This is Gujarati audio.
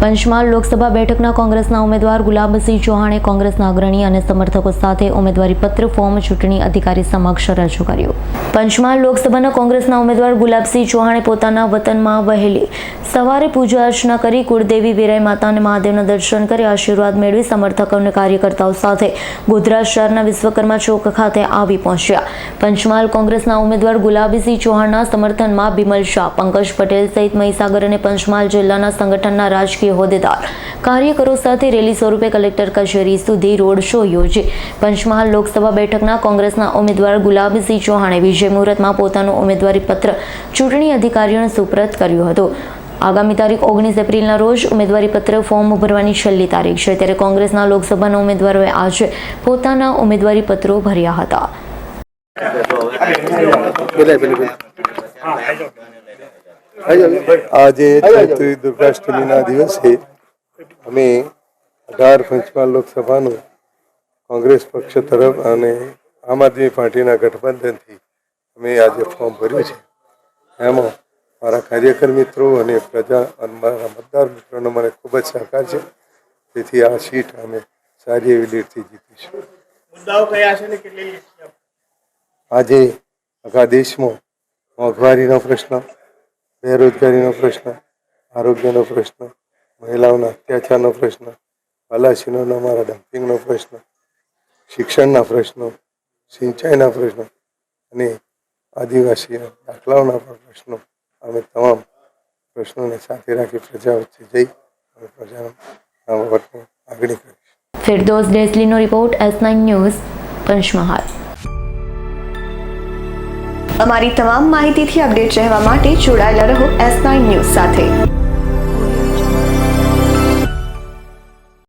પંચમહાલ લોકસભા બેઠકના કોંગ્રેસના ઉમેદવાર ગુલાબસિંહ ચૌહાણે કોંગ્રેસના અગ્રણી અને સમર્થકો સાથે ઉમેદવારી પત્ર ફોર્મ ચૂંટણી અધિકારી સમક્ષ રજૂ કર્યું. પંચમહાલ લોકસભાના કોંગ્રેસના ઉમેદવાર ગુલાબસિંહ ચૌહાણે પોતાના વતનમાં વહેલી સવારે પૂજા અર્ચના કરી કુળદેવી વિરાય માતા અને મહાદેવના દર્શન કરી આશીર્વાદ મેળવી સમર્થકો અને કાર્યકર્તાઓ સાથે ગોધરા શહેરના વિશ્વકર્મા ચોક ખાતે આવી પહોંચ્યા. પંચમહાલ કોંગ્રેસના ઉમેદવાર ગુલાબસિંહ ચૌહાણના સમર્થનમાં બિમલ શાહ, પંકજ પટેલ સહિત મહીસાગર અને પંચમહાલ જિલ્લાના સંગઠનના રાજકીય હોદ્દેદાર, કાર્યકરો સાથે રેલી સ્વરૂપે કલેક્ટર કચેરી સુધી રોડ શો યોજી. પંચમહાલ લોકસભા બેઠકના કોંગ્રેસના ઉમેદવાર ગુલાબસિંહ ચૌહાણે વિજય મુહૂર્તમાં પોતાનું ઉમેદવારી પત્ર ચૂંટણી અધિકારીઓને સુપ્રત કર્યું હતું આગામી તારીખ ઓગણીસ એપ્રિલના રોજ ઉમેદવારી પત્ર ફોર્મ ભરવાની છેલ્લી તારીખ છે ત્યારે કોંગ્રેસના લોકસભાના ઉમેદવારોએ આજે પોતાના ઉમેદવારી પત્રો ભર્યા હતા. આજે ચૈત્રી દુર્ગાષ્ટમીના દિવસે અમે અઢાર પંચમાં લોકસભાનું કોંગ્રેસ પક્ષ તરફ અને આમ આદમી પાર્ટીના ગઠબંધનથી અમે આજે ફોર્મ ભર્યું છે. એમાં મારા કાર્યકર મિત્રો અને પ્રજા અને મારા મતદાર મિત્રોનો મને ખૂબ જ સહકાર છે. તેથી આ સીટ અમે સારી એવી લીડથી જીતીશું. આજે આખા દેશમાં મોંઘવારીનો પ્રશ્ન બેરોજગારીનો પ્રશ્ન આરોગ્યનો પ્રશ્ન મહિલાઓના અત્યાચારનો પ્રશ્ન પલાસીનોનો મારા ડમ્પિંગનો પ્રશ્ન શિક્ષણના પ્રશ્નો સિંચાઈના પ્રશ્નો અને આદિવાસીના દાખલાઓના પણ પ્રશ્નો. અમે તમામ પ્રશ્નોને સાથે રાખી પ્રજા વચ્ચે જઈ અને પ્રજાના વટને માગણી કરીશું. Firdos ડેસલીનો report S nine news, Panchmahal. અમારી તમામ માહિતીથી અપડેટ રહેવા માટે જોડાયેલા રહો એસ નાઇન ન્યૂઝ સાથે.